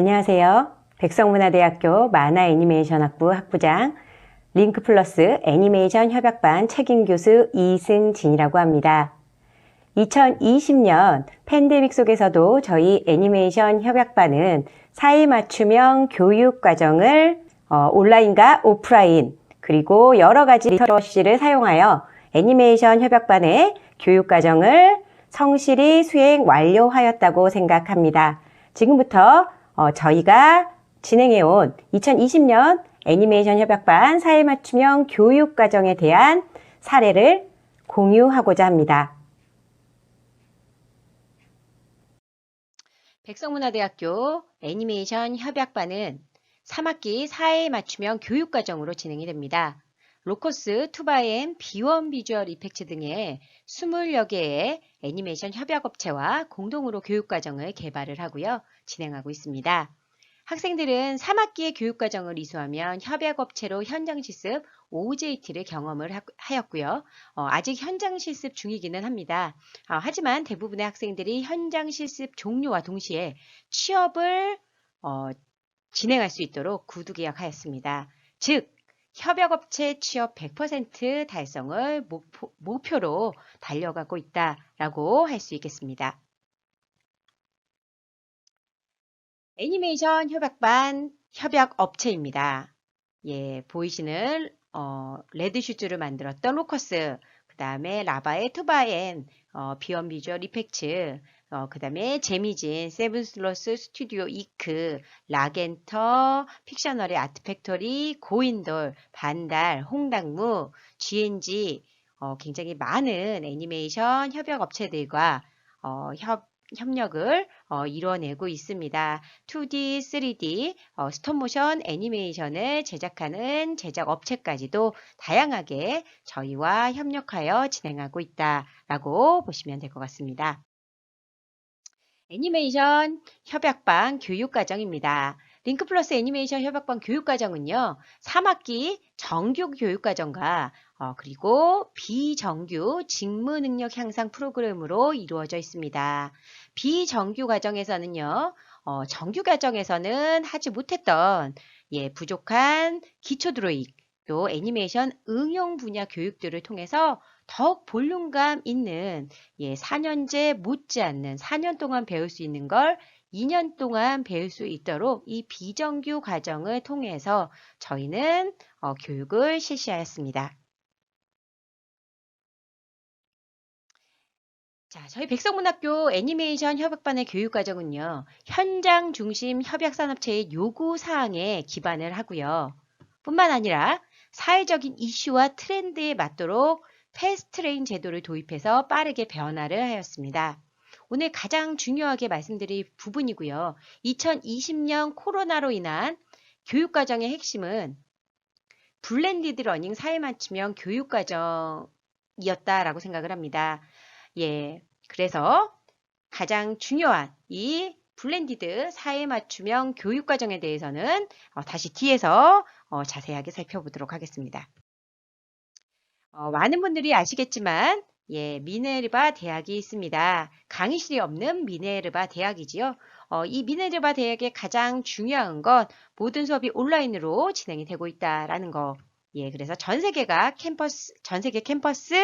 안녕하세요. 백성문화대학교 만화 애니메이션 학부 학부장 링크 플러스 애니메이션 협약반 책임교수 이승진이라고 합니다. 2020년 팬데믹 속에서도 저희 애니메이션 협약반은 사회 맞춤형 교육 과정을 어, 온라인과 오프라인 그리고 여러 가지 리터러시를 사용하여 애니메이션 협약반의 교육 과정을 성실히 수행 완료하였다고 생각합니다. 지금부터 어, 저희가 진행해온 2020년 애니메이션 협약반 사회 맞춤형 교육 과정에 대한 사례를 공유하고자 합니다. 백성문화대학교 애니메이션 협약반은 3학기 사회 맞춤형 교육과정으로 진행이 됩니다. 로커스, 투바엠, 비원 비주얼 이펙트 등의 20여 개의 애니메이션 협약업체와 공동으로 교육과정을 개발을 하고요. 진행하고 있습니다. 학생들은 3학기의 교육과정을 이수하면 협약업체로 현장 실습 OJT를 경험을 하, 하였고요. 어, 아직 현장 실습 중이기는 합니다. 어, 하지만 대부분의 학생들이 현장 실습 종료와 동시에 취업을 어, 진행할 수 있도록 구두 계약하였습니다. 즉, 협약업체 취업 100% 달성을 목표, 목표 로 달려가고 있다라고 할 수 있겠습니다. 애니메이션 협약반 협약업체입니다. 예, 보이시는 어, 레드슈즈를 만들었던 로커스, 그 다음에 라바의 투바엔, 어, 비원 비주얼 이펙츠, 어, 그 다음에 재미진, 세븐슬러스 스튜디오 이크, 라겐터, 픽셔널의 아트팩토리, 고인돌, 반달, 홍당무, GNG, 어, 굉장히 많은 애니메이션 협약 업체들과 어, 협, 협력을 어, 이뤄내고 있습니다. 2D, 3D, 어, 스톱모션 애니메이션을 제작하는 제작 업체까지도 다양하게 저희와 협력하여 진행하고 있다라고 보시면 될 것 같습니다. 애니메이션 협약반 교육과정입니다. 링크 플러스 애니메이션 협약반 교육과정은요, 3학기 정규 교육과정과 어, 그리고 비정규 직무 능력 향상 프로그램으로 이루어져 있습니다. 비정규 과정에서는요, 어, 정규 과정에서는 하지 못했던 예, 부족한 기초 드로잉, 또 애니메이션 응용 분야 교육들을 통해서 더욱 볼륨감 있는 예, 4년제 못지않는 4년 동안 배울 수 있는 걸 2년 동안 배울 수 있도록 이 비정규 과정을 통해서 저희는 어, 교육을 실시하였습니다. 자, 저희 백성문학교 애니메이션 협약반의 교육과정은요, 현장 중심 협약산업체의 요구사항에 기반을 하고요. 뿐만 아니라 사회적인 이슈와 트렌드에 맞도록 패스트트레인 제도를 도입해서 빠르게 변화를 하였습니다. 오늘 가장 중요하게 말씀드릴 부분이고요. 2020년 코로나로 인한 교육과정의 핵심은 블렌디드 러닝 사회 맞춤형 교육과정이었다라고 생각을 합니다. 예, 그래서 가장 중요한 이 블렌디드 사회 맞춤형 교육과정에 대해서는 어, 다시 뒤에서 어, 자세하게 살펴보도록 하겠습니다. 어, 많은 분들이 아시겠지만 예, 미네르바 대학이 있습니다. 강의실이 없는 미네르바 대학이지요. 어, 이 미네르바 대학의 가장 중요한 건 모든 수업이 온라인으로 진행이 되고 있다라는 거. 예, 그래서 전 세계가 캠퍼스, 전 세계 캠퍼스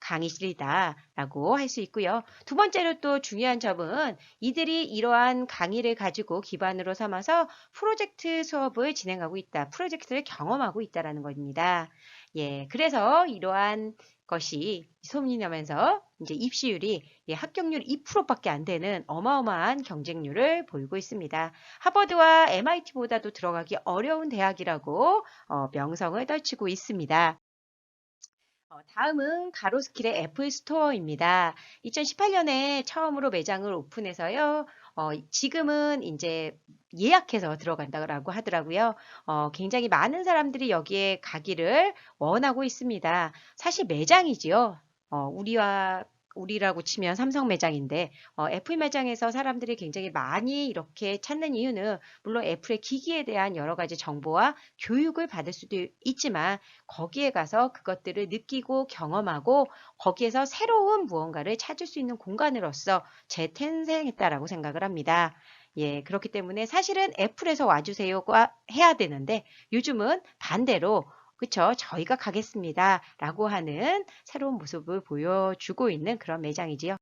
강의실이다라고 할 수 있고요. 두 번째로 또 중요한 점은 이들이 이러한 강의를 가지고 기반으로 삼아서 프로젝트 수업을 진행하고 있다. 프로젝트를 경험하고 있다라는 겁니다. 예, 그래서 이러한 것이 소문이 나면서 이제 입시율이 예, 합격률 2%밖에 안 되는 어마어마한 경쟁률을 보이고 있습니다. 하버드와 MIT보다도 들어가기 어려운 대학이라고 어, 명성을 떨치고 있습니다. 어, 다음은 가로스킬의 애플 스토어입니다. 2018년에 처음으로 매장을 오픈해서요. 어, 지금은 이제 예약해서 들어간다고 하더라고요. 어, 굉장히 많은 사람들이 여기에 가기를 원하고 있습니다. 사실 매장이지요. 어, 우리와 우리라고 치면 삼성 매장인데 어, 애플 매장에서 사람들이 굉장히 많이 이렇게 찾는 이유는 물론 애플의 기기에 대한 여러 가지 정보와 교육을 받을 수도 있지만 거기에 가서 그것들을 느끼고 경험하고 거기에서 새로운 무언가를 찾을 수 있는 공간으로서 재탄생했다라고 생각을 합니다. 예, 그렇기 때문에 사실은 애플에서 와주세요가 해야 되는데 요즘은 반대로 그쵸? 저희가 가겠습니다. 라고 하는 새로운 모습을 보여주고 있는 그런 매장이지요.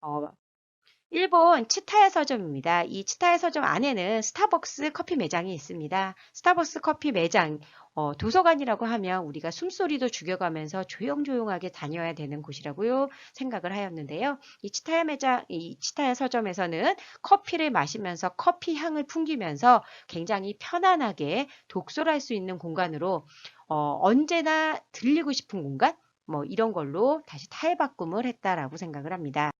어, 일본 치타야 서점입니다. 이 치타야 서점 안에는 스타벅스 커피 매장이 있습니다. 스타벅스 커피 매장, 어, 도서관이라고 하면 우리가 숨소리도 죽여가면서 조용조용하게 다녀야 되는 곳이라고요 생각을 하였는데요. 이 치타야 매장, 이 치타야 서점에서는 커피를 마시면서 커피 향을 풍기면서 굉장히 편안하게 독서를 할 수 있는 공간으로 어, 언제나 들리고 싶은 공간, 뭐 이런 걸로 다시 탈바꿈을 했다라고 생각을 합니다.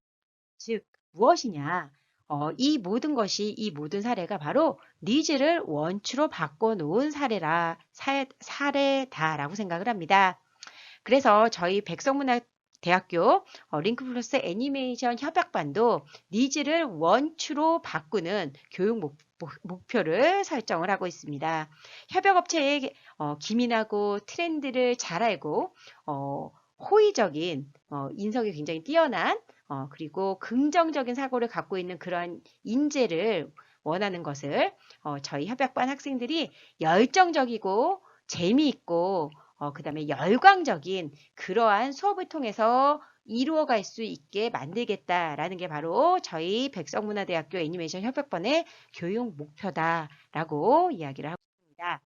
즉 무엇이냐? 어, 이 모든 것이 이 모든 사례가 바로 니즈를 원추로 바꿔놓은 사례라 사, 사례다라고 생각을 합니다. 그래서 저희 백성문화대학교 어, 링크플러스 애니메이션 협약반도 니즈를 원추로 바꾸는 교육 목, 목표를 설정을 하고 있습니다. 협약업체의 어, 기민하고 트렌드를 잘 알고 어, 호의적인 어, 인성이 굉장히 뛰어난 어, 그리고 긍정적인 사고를 갖고 있는 그런 인재를 원하는 것을 어, 저희 협약반 학생들이 열정적이고 재미있고 어, 그 다음에 열광적인 그러한 수업을 통해서 이루어갈 수 있게 만들겠다라는 게 바로 저희 백성문화대학교 애니메이션 협약반의 교육 목표다라고 이야기를 하고 있습니다.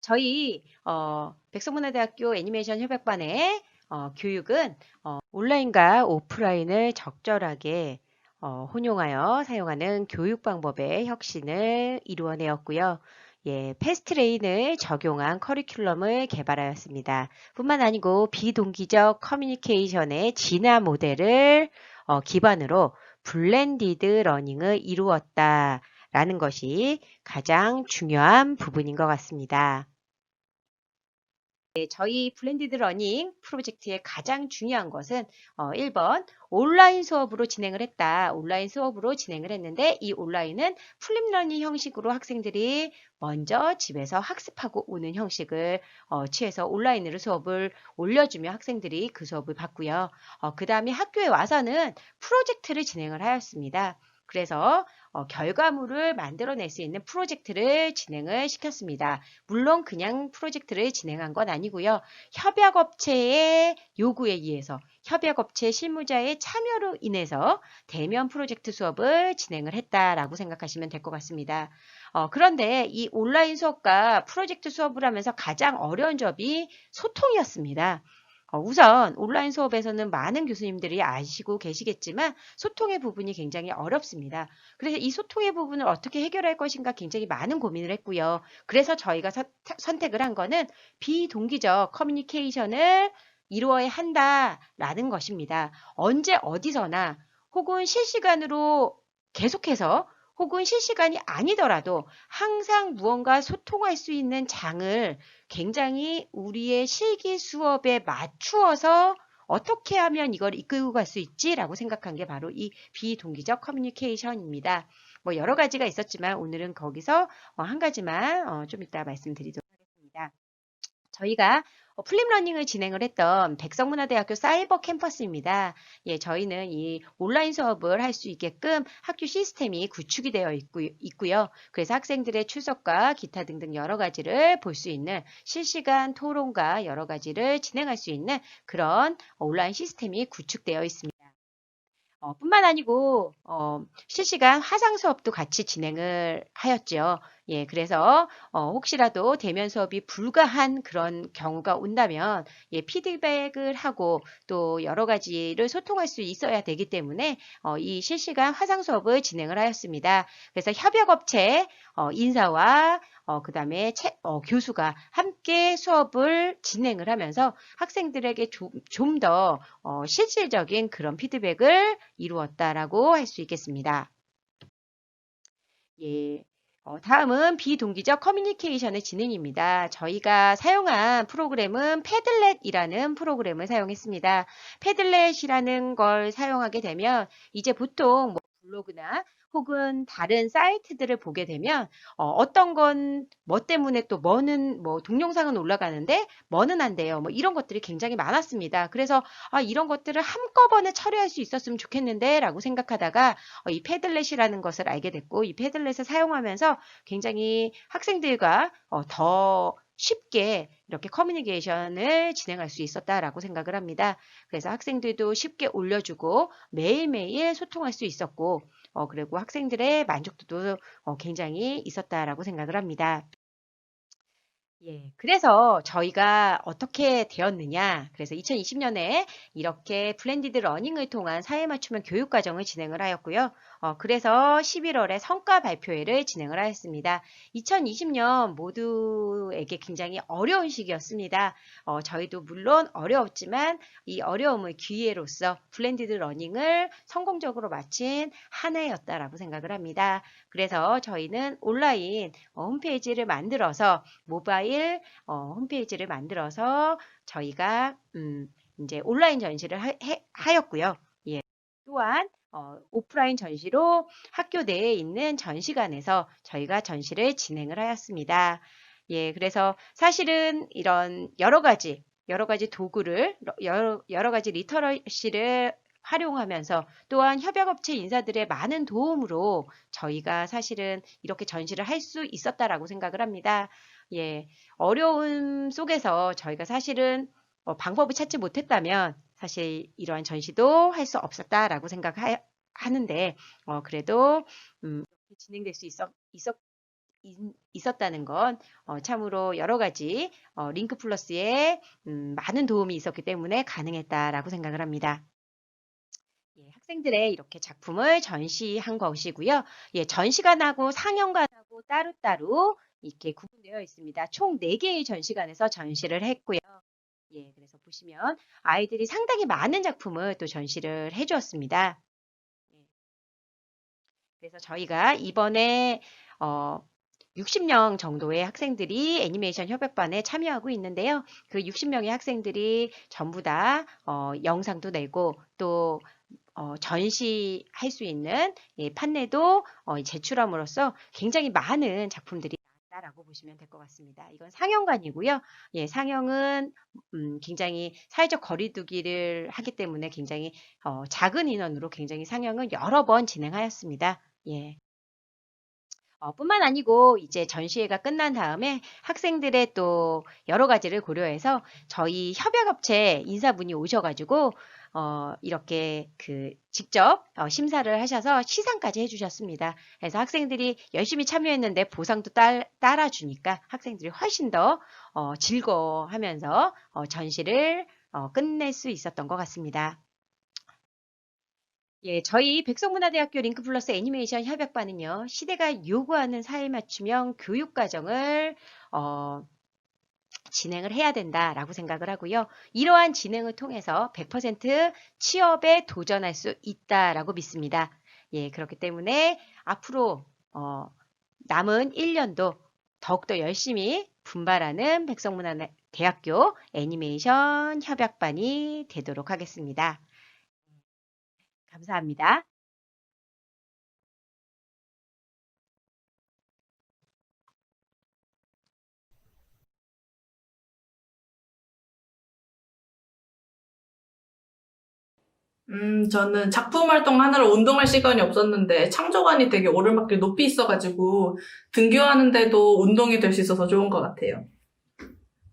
저희 어, 백성문화대학교 애니메이션 협약반의 어, 교육은 어, 온라인과 오프라인을 적절하게 어, 혼용하여 사용하는 교육 방법의 혁신을 이루어내었고요. 예, 패스트레인을 적용한 커리큘럼을 개발하였습니다. 뿐만 아니고 비동기적 커뮤니케이션의 진화 모델을 어, 기반으로 블렌디드 러닝을 이루었다라는 것이 가장 중요한 부분인 것 같습니다. 네, 저희 블렌디드 러닝 프로젝트의 가장 중요한 것은 어, 1번 온라인 수업으로 진행을 했다. 온라인 수업으로 진행을 했는데 이 온라인은 플립 러닝 형식으로 학생들이 먼저 집에서 학습하고 오는 형식을 어, 취해서 온라인으로 수업을 올려주며 학생들이 그 수업을 받고요. 어, 그 다음에 학교에 와서는 프로젝트를 진행을 하였습니다. 그래서 어, 결과물을 만들어낼 수 있는 프로젝트를 진행을 시켰습니다. 물론 그냥 프로젝트를 진행한 건 아니고요. 협약업체의 요구에 의해서 협약업체 실무자의 참여로 인해서 대면 프로젝트 수업을 진행을 했다라고 생각하시면 될 것 같습니다. 어, 그런데 이 온라인 수업과 프로젝트 수업을 하면서 가장 어려운 점이 소통이었습니다. 어, 우선 온라인 수업에서는 많은 교수님들이 아시고 계시겠지만 소통의 부분이 굉장히 어렵습니다. 그래서 이 소통의 부분을 어떻게 해결할 것인가 굉장히 많은 고민을 했고요. 그래서 저희가 서, 선택을 한 거는 비동기적 커뮤니케이션을 이루어야 한다라는 것입니다. 언제 어디서나 혹은 실시간으로 계속해서 혹은 실시간이 아니더라도 항상 무언가 소통할 수 있는 장을 굉장히 우리의 실기 수업에 맞추어서 어떻게 하면 이걸 이끌고 갈 수 있지라고 생각한 게 바로 이 비동기적 커뮤니케이션입니다. 뭐 여러 가지가 있었지만 오늘은 거기서 한 가지만 좀 이따 말씀드리도록 하겠습니다. 저희가 어, 플립러닝을 진행을 했던 백성문화대학교 사이버 캠퍼스입니다. 예, 저희는 이 온라인 수업을 할 수 있게끔 학교 시스템이 구축이 되어 있고, 있고 요. 그래서 학생들의 출석과 기타 등등 여러 가지를 볼 수 있는 실시간 토론과 여러 가지를 진행할 수 있는 그런 온라인 시스템이 구축되어 있습니다. 어, 뿐만 아니고 어, 실시간 화상 수업도 같이 진행을 하였죠. 예, 그래서 어, 혹시라도 대면 수업이 불가한 그런 경우가 온다면 예, 피드백을 하고 또 여러 가지를 소통할 수 있어야 되기 때문에 어, 이 실시간 화상 수업을 진행을 하였습니다. 그래서 협약업체 어, 인사와 어, 그 다음에 교수가 함께 수업을 진행을 하면서 학생들에게 좀더 어, 실질적인 그런 피드백을 이루었다라고 할 수 있겠습니다. 예. 어, 다음은 비동기적 커뮤니케이션의 진행입니다. 저희가 사용한 프로그램은 패들렛이라는 프로그램을 사용했습니다. 패들렛이라는 걸 사용하게 되면 이제 보통 뭐 블로그나 혹은 다른 사이트들을 보게 되면 어, 떤 건 뭐 때문에 또 뭐는 뭐 동영상은 올라가는데 뭐는 안 돼요. 뭐 이런 것들이 굉장히 많았습니다. 그래서 아, 이런 것들을 한꺼번에 처리할 수 있었으면 좋겠는데 라고 생각하다가 어, 이 패들렛이라는 것을 알게 됐고 이 패들렛을 사용하면서 굉장히 학생들과 어, 더 쉽게 이렇게 커뮤니케이션을 진행할 수 있었다라고 생각을 합니다. 그래서 학생들도 쉽게 올려주고 매일매일 소통할 수 있었고, 어, 그리고 학생들의 만족도도 어, 굉장히 있었다라고 생각을 합니다. 예, 그래서 저희가 어떻게 되었느냐. 그래서 2020년에 이렇게 블렌디드 러닝을 통한 사회 맞춤형 교육 과정을 진행을 하였고요. 어, 그래서 11월에 성과 발표회를 진행을 하였습니다. 2020년 모두에게 굉장히 어려운 시기였습니다. 어, 저희도 물론 어려웠지만 이 어려움을 기회로서 블렌디드 러닝을 성공적으로 마친 한 해였다라고 생각을 합니다. 그래서 저희는 온라인 어, 홈페이지를 만들어서 모바일 어, 홈페이지를 만들어서 저희가 음, 이제 온라인 전시를 하, 해- 하였고요. 예. 또한 어, 오프라인 전시로 학교 내에 있는 전시관에서 저희가 전시를 진행을 하였습니다. 예, 그래서 사실은 이런 여러 가지 여러 가지 도구를 여러, 여러 가지 리터러시를 활용하면서 또한 협약업체 인사들의 많은 도움으로 저희가 사실은 이렇게 전시를 할 수 있었다라고 생각을 합니다. 예, 어려움 속에서 저희가 사실은 어, 방법을 찾지 못했다면 사실 이러한 전시도 할 수 없었다라고 생각하는데 어, 그래도 음, 진행될 수 있었, 있었, 있었다는 건 어, 참으로 여러 가지 어, 링크 플러스에 음, 많은 도움이 있었기 때문에 가능했다라고 생각을 합니다. 예, 학생들의 이렇게 작품을 전시한 것이고요. 예, 전시관하고 상영관하고 따로따로 이렇게 구분되어 있습니다. 총 4개의 전시관에서 전시를 했고요. 예, 그래서 보시면 아이들이 상당히 많은 작품을 또 전시를 해 주었습니다. 예. 그래서 저희가 이번에 어 60명 정도의 학생들이 애니메이션 협약반에 참여하고 있는데요. 그 60명의 학생들이 전부 다 어, 영상도 내고 또 어, 전시할 수 있는 예, 판넬도 어, 제출함으로써 굉장히 많은 작품들이 라고 보시면 될 것 같습니다. 이건 상영관이고요. 예, 상영은 음, 굉장히 사회적 거리두기를 하기 때문에 굉장히 어, 작은 인원으로 굉장히 상영을 여러 번 진행하였습니다. 예. 어, 뿐만 아니고 이제 전시회가 끝난 다음에 학생들의 또 여러 가지를 고려해서 저희 협약업체 인사분이 오셔가지고 어, 이렇게 그 직접 어, 심사를 하셔서 시상까지 해주셨습니다. 그래서 학생들이 열심히 참여했는데 보상도 딸, 따라주니까 학생들이 훨씬 더 어, 즐거워하면서 어, 전시를 어, 끝낼 수 있었던 것 같습니다. 예, 저희 백성문화대학교 링크플러스 애니메이션 협약반은요, 시대가 요구하는 사회 맞춤형 교육 과정을 어, 진행을 해야 된다라고 생각을 하고요. 이러한 진행을 통해서 100% 취업에 도전할 수 있다라고 믿습니다. 예, 그렇기 때문에 앞으로 어, 남은 1년도 더욱더 열심히 분발하는 백성문화대학교 애니메이션 협약반이 되도록 하겠습니다. 감사합니다. 음, 저는 작품 활동 하느라 운동할 시간이 없었는데 창조관이 되게 오르막길 높이 있어가지고 등교하는데도 운동이 될 수 있어서 좋은 것 같아요.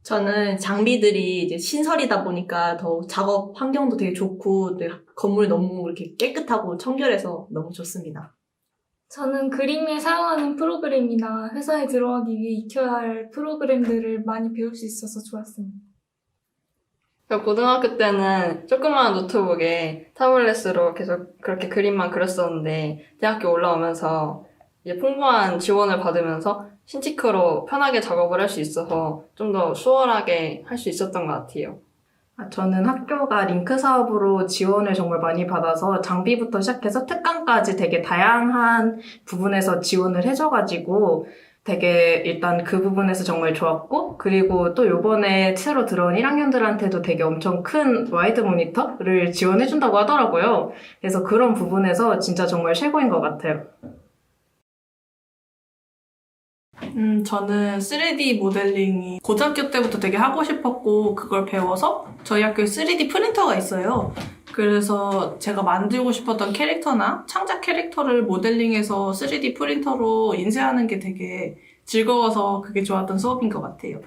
저는 장비들이 이제 신설이다 보니까 더 작업 환경도 되게 좋고 네, 건물 너무 이렇게 깨끗하고 청결해서 너무 좋습니다. 저는 그림에 사용하는 프로그램이나 회사에 들어가기 위해 익혀야 할 프로그램들을 많이 배울 수 있어서 좋았습니다. 저 고등학교 때는 조그마한 노트북에 타블렛으로 계속 그렇게 그림만 그렸었는데 대학교 올라오면서 이제 풍부한 지원을 받으면서 신치크로 편하게 작업을 할 수 있어서 좀 더 수월하게 할 수 있었던 것 같아요. 아, 저는 학교가 링크 사업으로 지원을 정말 많이 받아서 장비부터 시작해서 특강까지 되게 다양한 부분에서 지원을 해줘가지고 되게 일단 그 부분에서 정말 좋았고 그리고 또 요번에 새로 들어온 1학년들한테도 되게 엄청 큰 와이드 모니터를 지원해 준다고 하더라고요. 그래서 그런 부분에서 진짜 정말 최고인 것 같아요. 음, 저는 3D 모델링이 고등학교 때부터 되게 하고 싶었고, 그걸 배워서 저희 학교에 3D 프린터가 있어요. 그래서 제가 만들고 싶었던 캐릭터나 창작 캐릭터를 모델링해서 3D 프린터로 인쇄하는 게 되게 즐거워서 그게 좋았던 수업인 것 같아요.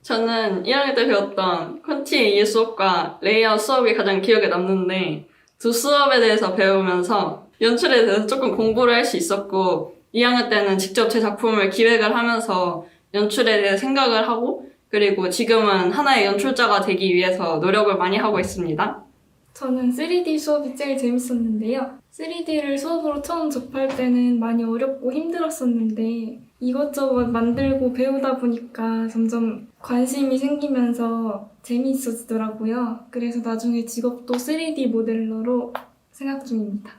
저는 1학년 때 배웠던 콘티 이해 수업과 레이아웃 수업이 가장 기억에 남는데 두 수업에 대해서 배우면서 연출에 대해서 조금 공부를 할 수 있었고 2학년 때는 직접 제 작품을 기획을 하면서 연출에 대해 생각을 하고 그리고 지금은 하나의 연출자가 되기 위해서 노력을 많이 하고 있습니다. 저는 3D 수업이 제일 재밌었는데요. 3D를 수업으로 처음 접할 때는 많이 어렵고 힘들었었는데 이것저것 만들고 배우다 보니까 점점 관심이 생기면서 재미있어지더라고요. 그래서 나중에 직업도 3D 모델러로 생각 중입니다.